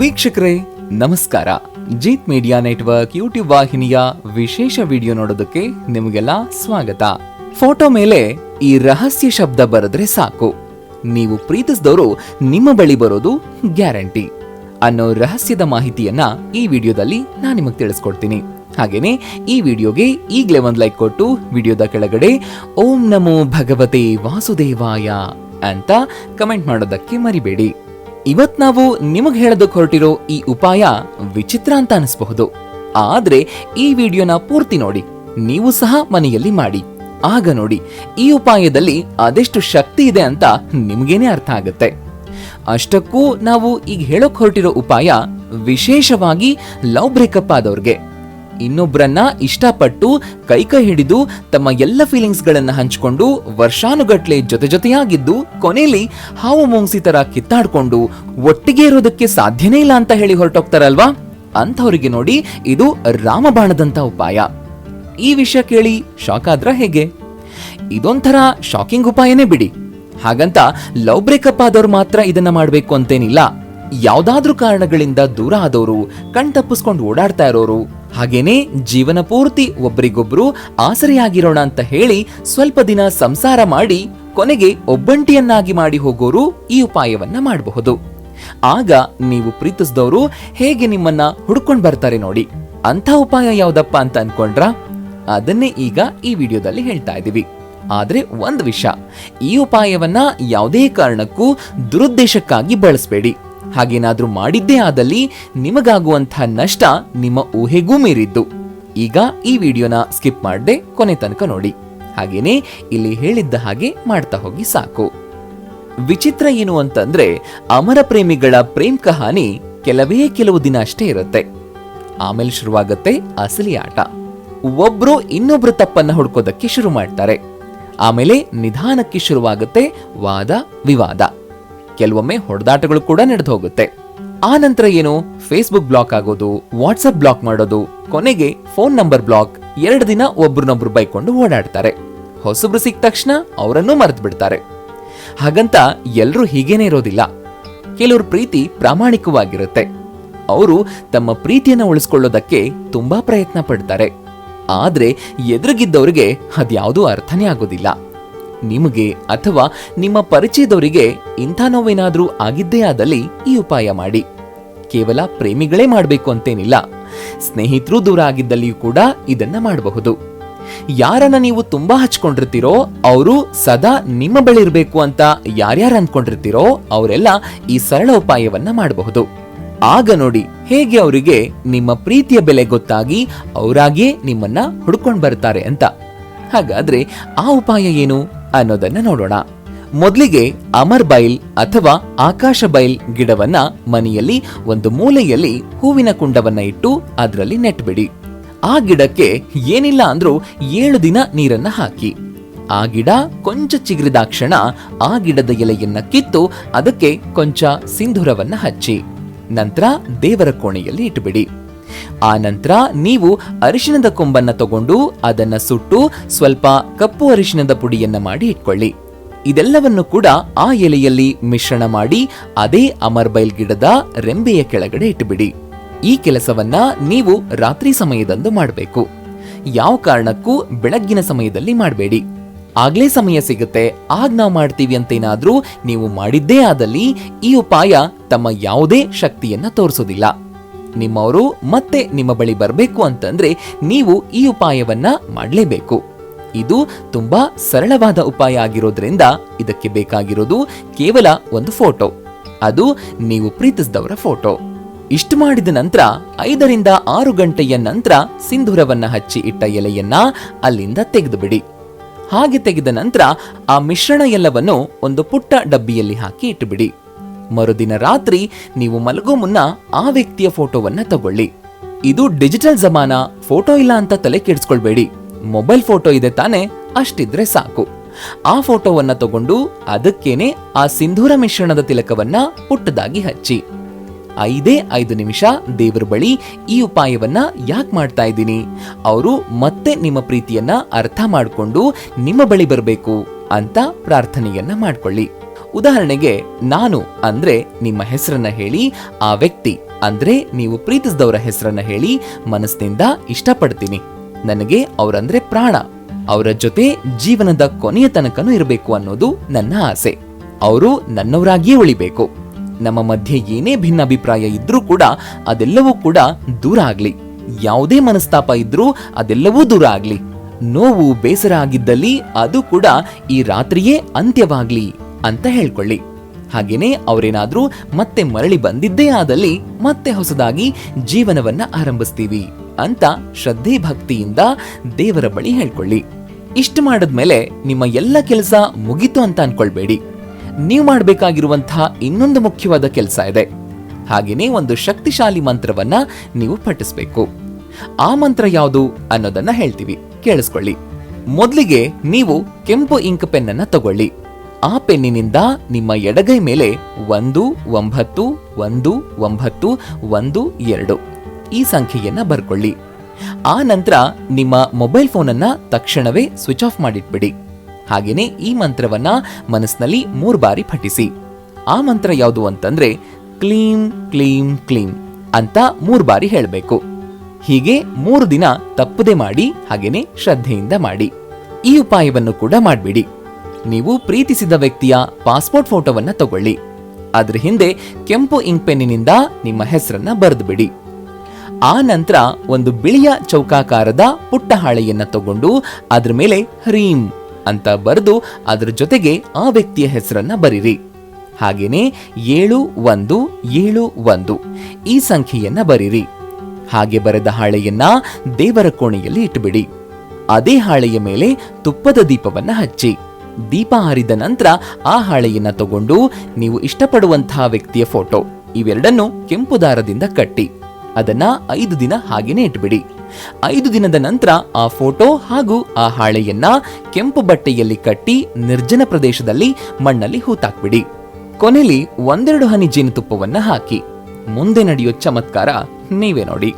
ವೀಕ್ಷಕರೇ, ನಮಸ್ಕಾರ. Jeet media network YouTube ವಾಹಿನಿಯ ವಿಶೇಷ ವಿಡಿಯೋ ನೋಡೋದಕ್ಕೆ ನಿಮಗೆಲ್ಲ ಸ್ವಾಗತ. ಫೋಟೋ ಮೇಲೆ ಈ ರಹಸ್ಯ ಶಬ್ದ ಬರೆದ್ರೆ ಸಾಕು. ನೀವು ಪ್ರೀತಿಸಿದವರು ನಿಮ್ಮ ಬಳಿ ಬರೋದು ಗ್ಯಾರಂಟಿ ಅನ್ನೋ ರಹಸ್ಯದ ಮಾಹಿತಿಯನ್ನ ಈ ವಿಡಿಯೋದಲ್ಲಿ ನಾನು ನಿಮಗೆ ತಿಳಿಸ್ಕೊಡ್ತೀನಿ. ಹಾಗೇನೆ ಈ ವಿಡಿಯೋಗೆ ಈಗಲೇ ಒಂದು ಲೈಕ್ ಕೊಟ್ಟು ವಿಡಿಯೋದ ಕೆಳಗಡೆ ಓಂ ನಮೋ ಭಗವತೆ ವಾಸುದೇವಾಯ ಅಂತ ಕಮೆಂಟ್ ಮಾಡೋದಕ್ಕೆ ಮರಿಬೇಡಿ. ಇವತ್ ನಾವು ನಿಮಗೆ ಹೇಳೋದಕ್ಕೆ ಹೊರಟಿರೋ ಈ ಉಪಾಯ ವಿಚಿತ್ರ ಅಂತ ಅನಿಸಬಹುದು. ಆದ್ರೆ ಈ ವಿಡಿಯೋನ ಪೂರ್ತಿ ನೋಡಿ, ನೀವು ಸಹ ಮನೆಯಲ್ಲಿ ಮಾಡಿ. ಆಗ ನೋಡಿ, ಈ ಉಪಾಯದಲ್ಲಿ ಅದೆಷ್ಟು ಶಕ್ತಿ ಇದೆ ಅಂತ ನಿಮಗೇನೆ ಅರ್ಥ ಆಗುತ್ತೆ. ಅಷ್ಟಕ್ಕೂ ನಾವು ಈಗ ಹೇಳೋಕ್ ಹೊರಟಿರೋ ಉಪಾಯ ವಿಶೇಷವಾಗಿ ಲವ್ ಬ್ರೇಕಪ್ ಆದವ್ರಿಗೆ. ಇನ್ನೊಬ್ರನ್ನ ಇಷ್ಟಪಟ್ಟು ಕೈ ಕೈ ಹಿಡಿದು ತಮ್ಮ ಎಲ್ಲ ಫೀಲಿಂಗ್ಸ್ ಗಳನ್ನ ಹಂಚಿಕೊಂಡು ವರ್ಷಾನುಗಟ್ಲೆ ಜೊತೆ ಜೊತೆಯಾಗಿದ್ದು ಕೊನೆಯಲ್ಲಿ ಹಾವು ಮುಂಗ್ಸಿ ತರ ಕಿತ್ತಾಡ್ಕೊಂಡು ಒಟ್ಟಿಗೆ ಇರೋದಕ್ಕೆ ಸಾಧ್ಯನೇ ಇಲ್ಲ ಅಂತ ಹೇಳಿ ಹೊರಟೋಗ್ತಾರಲ್ವಾ? ಅಂಥವ್ರಿಗೆ ನೋಡಿ ಇದು ರಾಮಬಾಣದಂತ ಉಪಾಯ. ಈ ವಿಷಯ ಕೇಳಿ ಶಾಕ್ ಆದ್ರ ಹೇಗೆ? ಇದೊಂಥರ ಶಾಕಿಂಗ್ ಉಪಾಯನೇ ಬಿಡಿ. ಹಾಗಂತ ಲವ್ ಬ್ರೇಕಪ್ ಆದವ್ರು ಮಾತ್ರ ಇದನ್ನ ಮಾಡಬೇಕು ಅಂತೇನಿಲ್ಲ. ಯಾವ್ದಾದ್ರೂ ಕಾರಣಗಳಿಂದ ದೂರ ಆದವರು, ಕಣ್ ತಪ್ಪಿಸ್ಕೊಂಡು ಓಡಾಡ್ತಾ ಇರೋರು. ಹಾಗೇನೆ ಜೀವನ ಪೂರ್ತಿ ಒಬ್ರಿಗೊಬ್ರು ಆಸರೆಯಾಗಿರೋಣ ಅಂತ ಹೇಳಿ ಸ್ವಲ್ಪ ದಿನ ಸಂಸಾರ ಮಾಡಿ ಕೊನೆಗೆ ಒಬ್ಬಂಟಿಯನ್ನಾಗಿ ಮಾಡಿ ಹೋಗೋರು ಈ ಉಪಾಯವನ್ನ ಮಾಡಬಹುದು. ಆಗ ನೀವು ಪ್ರೀತಿಸಿದವರು ಹೇಗೆ ನಿಮ್ಮನ್ನ ಹುಡ್ಕೊಂಡ್ ಬರ್ತಾರೆ ನೋಡಿ. ಅಂತ ಉಪಾಯ ಯಾವ್ದಪ್ಪ ಅಂತ ಅನ್ಕೊಂಡ್ರ? ಅದನ್ನೇ ಈಗ ಈ ವಿಡಿಯೋದಲ್ಲಿ ಹೇಳ್ತಾ ಇದೀವಿ. ಆದ್ರೆ ಒಂದ್ ವಿಷಯ ಈ ಉಪಾಯವನ್ನ ಯಾವುದೇ ಕಾರಣಕ್ಕೂ ದುರುದ್ದೇಶಕ್ಕಾಗಿ ಬಳಸಬೇಡಿ. ಹಾಗೇನಾದ್ರೂ ಮಾಡಿದ್ದೇ ಆದಲ್ಲಿ ನಿಮಗಾಗುವಂಥ ನಷ್ಟ ನಿಮ್ಮ ಊಹೆಗೂ ಮೀರಿದ್ದು. ಈಗ ಈ ವಿಡಿಯೋನ ಸ್ಕಿಪ್ ಮಾಡದೆ ಕೊನೆ ತನಕ ನೋಡಿ. ಹಾಗೇನೆ ಇಲ್ಲಿ ಹೇಳಿದ್ದ ಹಾಗೆ ಮಾಡ್ತಾ ಹೋಗಿ ಸಾಕು. ವಿಚಿತ್ರ ಏನು ಅಂತಂದ್ರೆ ಅಮರ ಪ್ರೇಮಿಗಳ ಪ್ರೇಮ್ ಕಹಾನಿ ಕೆಲವೇ ಕೆಲವು ದಿನ ಅಷ್ಟೇ ಇರುತ್ತೆ. ಆಮೇಲೆ ಶುರುವಾಗತ್ತೆ ಅಸಲಿ ಆಟ. ಒಬ್ರು ಇನ್ನೊಬ್ರು ತಪ್ಪನ್ನ ಹುಡ್ಕೋದಕ್ಕೆ ಶುರು ಮಾಡ್ತಾರೆ. ಆಮೇಲೆ ನಿಧಾನಕ್ಕೆ ಶುರುವಾಗುತ್ತೆ ವಾದ ವಿವಾದ. ಕೆಲವೊಮ್ಮೆ ಹೊಡೆದಾಟಗಳು ಕೂಡ ನಡೆದು ಹೋಗುತ್ತೆ ಆ ನಂತರ ಏನು? ಫೇಸ್ಬುಕ್ ಬ್ಲಾಕ್ ಆಗೋದು ವಾಟ್ಸ್ಆಪ್ ಬ್ಲಾಕ್ ಮಾಡೋದು, ಕೊನೆಗೆ ಫೋನ್ ನಂಬರ್ ಬ್ಲಾಕ್ ಎರಡು ದಿನ ಒಬ್ರನ್ನೊಬ್ರು ಬೈಕೊಂಡು ಓಡಾಡ್ತಾರೆ. ಹೊಸಬ್ರು ಸಿಕ್ಕ ತಕ್ಷಣ ಅವರನ್ನು ಮರೆತು ಬಿಡ್ತಾರೆ ಹಾಗಂತ ಎಲ್ಲರೂ ಹೀಗೇನೆ ಇರೋದಿಲ್ಲ. ಕೆಲವ್ರ ಪ್ರೀತಿ ಪ್ರಾಮಾಣಿಕವಾಗಿರುತ್ತೆ. ಅವರು ತಮ್ಮ ಪ್ರೀತಿಯನ್ನು ಉಳಿಸ್ಕೊಳ್ಳೋದಕ್ಕೆ ತುಂಬಾ ಪ್ರಯತ್ನ ಪಡ್ತಾರೆ. ಆದ್ರೆ ಎದುರುಗಿದ್ದವರಿಗೆ ಅದ್ಯಾವುದೂ ಅರ್ಥನೇ ಆಗೋದಿಲ್ಲ. ನಿಮಗೆ ಅಥವಾ ನಿಮ್ಮ ಪರಿಚಯದವರಿಗೆ ಇಂಥ ನೋವೇನಾದರೂ ಆಗಿದ್ದೇ ಆದಲ್ಲಿ ಈ ಉಪಾಯ ಮಾಡಿ. ಕೇವಲ ಪ್ರೇಮಿಗಳೇ ಮಾಡಬೇಕು ಅಂತೇನಿಲ್ಲ. ಸ್ನೇಹಿತರು ದೂರ ಆಗಿದ್ದಲ್ಲಿಯೂ ಕೂಡ ಇದನ್ನ ಮಾಡಬಹುದು. ಯಾರನ್ನ ನೀವು ತುಂಬಾ ಹಚ್ಕೊಂಡಿರ್ತೀರೋ, ಅವರು ಸದಾ ನಿಮ್ಮ ಬಳಿ ಇರಬೇಕು ಅಂತ ಯಾರ್ಯಾರು ಅನ್ಕೊಂಡಿರ್ತೀರೋ, ಅವರೆಲ್ಲ ಈ ಸರಳ ಉಪಾಯವನ್ನ ಮಾಡಬಹುದು. ಆಗ ನೋಡಿ ಹೇಗೆ ಅವರಿಗೆ ನಿಮ್ಮ ಪ್ರೀತಿಯ ಬೆಲೆ ಗೊತ್ತಾಗಿ ಅವರಾಗಿಯೇ ನಿಮ್ಮನ್ನ ಹುಡ್ಕೊಂಡ್ ಬರ್ತಾರೆ ಅಂತ. ಹಾಗಾದ್ರೆ ಆ ಉಪಾಯ ಏನು? ಅನ್ನೋದನ್ನ ನೋಡೋಣ. ಮೊದಲಿಗೆ ಅಮರ್ ಬೈಲ್ ಅಥವಾ ಆಕಾಶ ಬೈಲ್ ಗಿಡವನ್ನ ಮನೆಯಲ್ಲಿ ಒಂದು ಮೂಲೆಯಲ್ಲಿ ಹೂವಿನ ಕುಂಡವನ್ನ ಇಟ್ಟು ಅದರಲ್ಲಿ ನೆಟ್ಬಿಡಿ. ಆ ಗಿಡಕ್ಕೆ ಏನಿಲ್ಲ ಅಂದ್ರೂ ಏಳು ದಿನ ನೀರನ್ನ ಹಾಕಿ. ಆ ಗಿಡ ಕೊಂಚ ಚಿಗುರಿದಾಕ್ಷಣ ಆ ಗಿಡದ ಎಲೆಯನ್ನ ಕಿತ್ತು ಅದಕ್ಕೆ ಕೊಂಚ ಸಿಂಧೂರವನ್ನ ಹಚ್ಚಿ. ನಂತರ ದೇವರ ಕೋಣೆಯಲ್ಲಿ ಇಟ್ಬಿಡಿ. ಆ ನಂತರ ನೀವು ಅರಿಶಿಣದ ಕೊಂಬನ್ನ ತಗೊಂಡು ಅದನ್ನ ಸುಟ್ಟು ಸ್ವಲ್ಪ ಕಪ್ಪು ಅರಿಶಿಣದ ಪುಡಿಯನ್ನ ಮಾಡಿ ಇಟ್ಕೊಳ್ಳಿ. ಇದೆಲ್ಲವನ್ನು ಕೂಡ ಆ ಎಲೆಯಲ್ಲಿ ಮಿಶ್ರಣ ಮಾಡಿ ಅದೇ ಅಮರ್ಬೈಲ್ ಗಿಡದ ರೆಂಬೆಯ ಕೆಳಗಡೆ ಇಟ್ಟುಬಿಡಿ ಈ ಕೆಲಸವನ್ನ ನೀವು ರಾತ್ರಿ ಸಮಯದಂದು ಮಾಡಬೇಕು. ಯಾವ ಕಾರಣಕ್ಕೂ ಬೆಳಗ್ಗಿನ ಸಮಯದಲ್ಲಿ ಮಾಡಬೇಡಿ. ಆಗ್ಲೇ ಸಮಯ ಸಿಗುತ್ತೆ, ಆಗ ನಾವು ಮಾಡ್ತೀವಿ ಅಂತೇನಾದ್ರೂ ನೀವು ಮಾಡಿದ್ದೇ ಆದಲ್ಲಿ ಈ ಉಪಾಯ ತಮ್ಮ ಯಾವುದೇ ಶಕ್ತಿಯನ್ನ ತೋರಿಸೋದಿಲ್ಲ. ನಿಮ್ಮವರು ಮತ್ತೆ ನಿಮ್ಮ ಬಳಿ ಬರಬೇಕು ಅಂತಂದ್ರೆ ನೀವು ಈ ಉಪಾಯವನ್ನ ಮಾಡಲೇಬೇಕು. ಇದು ತುಂಬಾ ಸರಳವಾದ ಉಪಾಯ ಆಗಿರೋದ್ರಿಂದ ಇದಕ್ಕೆ ಬೇಕಾಗಿರೋದು ಕೇವಲ ಒಂದು ಫೋಟೋ. ಅದು ನೀವು ಪ್ರೀತಿಸಿದವರ ಫೋಟೋ. ಇಷ್ಟು ಮಾಡಿದ ನಂತರ ಐದರಿಂದ ಆರು ಗಂಟೆಯ ನಂತರ ಸಿಂಧೂರವನ್ನ ಹಚ್ಚಿ ಇಟ್ಟ ಎಲೆಯನ್ನ ಅಲ್ಲಿಂದ ತೆಗೆದು ಬಿಡಿ. ಹಾಗೆ ತೆಗೆದ ನಂತರ ಆ ಮಿಶ್ರಣ ಎಲ್ಲವನ್ನು ಒಂದು ಪುಟ್ಟ ಡಬ್ಬಿಯಲ್ಲಿ ಹಾಕಿ ಇಟ್ಟುಬಿಡಿ. ಮರುದಿನ ರಾತ್ರಿ ನೀವು ಮಲಗೋ ಮುನ್ನ ಆ ವ್ಯಕ್ತಿಯ ಫೋಟೋವನ್ನ ತಗೊಳ್ಳಿ. ಇದು ಡಿಜಿಟಲ್ ಜಮಾನ, ಫೋಟೋ ಇಲ್ಲ ಅಂತ ತಲೆ ಕೆಡಿಸ್ಕೊಳ್ಬೇಡಿ. ಮೊಬೈಲ್ ಫೋಟೋ ಇದೆ ತಾನೆ, ಅಷ್ಟಿದ್ರೆ ಸಾಕು. ಆ ಫೋಟೋವನ್ನ ತಗೊಂಡು ಅದಕ್ಕೇನೆ ಆ ಸಿಂಧೂರ ಮಿಶ್ರಣದ ತಿಲಕವನ್ನ ಪುಟ್ಟದಾಗಿ ಹಚ್ಚಿ. ಐದೇ ಐದು ನಿಮಿಷ ದೇವರ ಬಳಿ ಈ ಉಪಾಯವನ್ನ ಯಾಕೆ ಮಾಡ್ತಾ ಇದ್ದೀನಿ? ಅವರು ಮತ್ತೆ ನಿಮ್ಮ ಪ್ರೀತಿಯನ್ನ ಅರ್ಥ ಮಾಡಿಕೊಂಡು ನಿಮ್ಮ ಬಳಿ ಬರಬೇಕು ಅಂತ ಪ್ರಾರ್ಥನೆಯನ್ನ ಮಾಡ್ಕೊಳ್ಳಿ. ಉದಾಹರಣೆಗೆ, ನಾನು ಅಂದ್ರೆ ನಿಮ್ಮ ಹೆಸರನ್ನ ಹೇಳಿ, ಆ ವ್ಯಕ್ತಿ ಅಂದ್ರೆ ನೀವು ಪ್ರೀತಿಸಿದವರ ಹೆಸರನ್ನ ಹೇಳಿ ಮನಸ್ಸಿನಿಂದ ಇಷ್ಟಪಡ್ತೀನಿ. ನನಗೆ ಅವರಂದ್ರೆ ಪ್ರಾಣ. ಅವರ ಜೊತೆ ಜೀವನದ ಕೊನೆಯ ತನಕನೂ ಇರಬೇಕು ಅನ್ನೋದು ನನ್ನ ಆಸೆ. ಅವರು ನನ್ನವರಾಗಿಯೇ ಉಳಿಬೇಕು. ನಮ್ಮ ಮಧ್ಯೆ ಏನೇ ಭಿನ್ನಾಭಿಪ್ರಾಯ ಇದ್ರೂ ಕೂಡ ಅದೆಲ್ಲವೂ ಕೂಡ ದೂರ ಆಗ್ಲಿ. ಯಾವುದೇ ಮನಸ್ತಾಪ ಇದ್ರೂ ಅದೆಲ್ಲವೂ ದೂರ ಆಗ್ಲಿ. ನೋವು ಬೇಸರ ಆಗಿದ್ದಲ್ಲಿ ಅದು ಕೂಡ ಈ ರಾತ್ರಿಯೇ ಅಂತ್ಯವಾಗ್ಲಿ. ಅಂತ ಹೇಳ್ಕೊಳ್ಳಿ. ಹಾಗೇನೇ ಅವರೇನಾದ್ರೂ ಮತ್ತೆ ಮರಳಿ ಬಂದಿದ್ದೇ ಆದಲ್ಲಿ ಮತ್ತೆ ಹೊಸದಾಗಿ ಜೀವನವನ್ನ ಆರಂಭಿಸ್ತೀವಿ ಅಂತ ಶ್ರದ್ಧೆ ಭಕ್ತಿಯಿಂದ ದೇವರ ಬಳಿ ಹೇಳ್ಕೊಳ್ಳಿ. ಇಷ್ಟು ಮಾಡಿದ್ಮೇಲೆ ನಿಮ್ಮ ಎಲ್ಲ ಕೆಲಸ ಮುಗೀತು ಅಂತ ಅನ್ಕೊಳ್ಬೇಡಿ. ನೀವು ಮಾಡಬೇಕಾಗಿರುವಂತಹ ಇನ್ನೊಂದು ಮುಖ್ಯವಾದ ಕೆಲಸ ಇದೆ. ಹಾಗೇನೇ ಒಂದು ಶಕ್ತಿಶಾಲಿ ಮಂತ್ರವನ್ನ ನೀವು ಪಠಿಸ್ಬೇಕು. ಆ ಮಂತ್ರ ಯಾವುದು ಅನ್ನೋದನ್ನ ಹೇಳ್ತೀವಿ. ಕೇಳಿಸ್ಕೊಳ್ಳಿ. ಮೊದಲಿಗೆ ನೀವು ಕೆಂಪು ಇಂಕ್ ಪೆನ್ನನ್ನು ತಗೊಳ್ಳಿ. ಆ ಪೆನ್ನಿನಿಂದ ನಿಮ್ಮ ಎಡಗೈ ಮೇಲೆ ಒಂದು, ಒಂಬತ್ತು ಒಂದು ಒಂಬತ್ತು, ಒಂದು, ಎರಡು ಈ ಸಂಖ್ಯೆಯನ್ನು ಬರ್ಕೊಳ್ಳಿ. ಆ ನಂತರ ನಿಮ್ಮ ಮೊಬೈಲ್ ಫೋನನ್ನು ತಕ್ಷಣವೇ ಸ್ವಿಚ್ ಆಫ್ ಮಾಡಿಟ್ಬಿಡಿ. ಹಾಗೆಯೇ ಈ ಮಂತ್ರವನ್ನು ಮನಸ್ಸಿನಲ್ಲಿ ಮೂರು ಬಾರಿ ಪಠಿಸಿ. ಆ ಮಂತ್ರ ಯಾವುದು ಅಂತಂದರೆ, ಕ್ಲೀಂ ಕ್ಲೀಂ ಕ್ಲೀಂ ಅಂತ ಮೂರು ಬಾರಿ ಹೇಳಬೇಕು. ಹೀಗೆ ಮೂರು ದಿನ ತಪ್ಪದೆ ಮಾಡಿ ಹಾಗೆಯೇ ಶ್ರದ್ಧೆಯಿಂದ ಮಾಡಿ. ಈ ಉಪಾಯವನ್ನು ಕೂಡ ಮಾಡಬೇಡಿ. ನೀವು ಪ್ರೀತಿಸಿದ ವ್ಯಕ್ತಿಯ ಪಾಸ್ಪೋರ್ಟ್ ಫೋಟೋವನ್ನ ತಗೊಳ್ಳಿ. ಅದ್ರ ಹಿಂದೆ ಕೆಂಪು ಇಂಕ್ ಪೆನ್ನಿನಿಂದ ನಿಮ್ಮ ಹೆಸರನ್ನ ಬರೆದು ಬಿಡಿ ಆ ನಂತರ ಒಂದು ಬಿಳಿಯ ಚೌಕಾಕಾರದ ಪುಟ್ಟ ಹಾಳೆಯನ್ನ ತಗೊಂಡು ಅದ್ರ ಮೇಲೆ ಹ್ರೀಂ ಅಂತ ಬರೆದು ಅದರ ಜೊತೆಗೆ ಆ ವ್ಯಕ್ತಿಯ ಹೆಸರನ್ನ ಬರೀರಿ. ಹಾಗೇನೆ ಏಳು ಒಂದು ಏಳು ಒಂದು ಈ ಸಂಖ್ಯೆಯನ್ನ ಬರೀರಿ. ಹಾಗೆ ಬರೆದ ಹಾಳೆಯನ್ನ ದೇವರ ಕೋಣೆಯಲ್ಲಿ ಇಟ್ಟುಬಿಡಿ ಅದೇ ಹಾಳೆಯ ಮೇಲೆ ತುಪ್ಪದ ದೀಪವನ್ನ ಹಚ್ಚಿ. ದೀಪ ಹಾರಿದ ನಂತರ ಆ ಹಾಳೆಯನ್ನ ತಗೊಂಡು ನೀವು ಇಷ್ಟಪಡುವಂತಹ ವ್ಯಕ್ತಿಯ ಫೋಟೋ, ಇವೆರಡನ್ನು ಕೆಂಪು ದಾರದಿಂದ ಕಟ್ಟಿ, ಅದನ್ನ ಐದು ದಿನ ಹಾಗೇನೆ ಇಟ್ಬಿಡಿ. ಐದು ದಿನದ ನಂತರ ಆ ಫೋಟೋ ಹಾಗೂ ಆ ಹಾಳೆಯನ್ನ ಕೆಂಪು ಬಟ್ಟೆಯಲ್ಲಿ ಕಟ್ಟಿ ನಿರ್ಜನ ಪ್ರದೇಶದಲ್ಲಿ ಮಣ್ಣಲ್ಲಿ ಹೂತಾಕ್ಬಿಡಿ. ಕೊನೆಲಿ ಒಂದೆರಡು ಹನಿ ಜೇನುತುಪ್ಪವನ್ನ ಹಾಕಿ, ಮುಂದೆ ನಡೆಯೋ ಚಮತ್ಕಾರ ನೀವೇ ನೋಡಿ.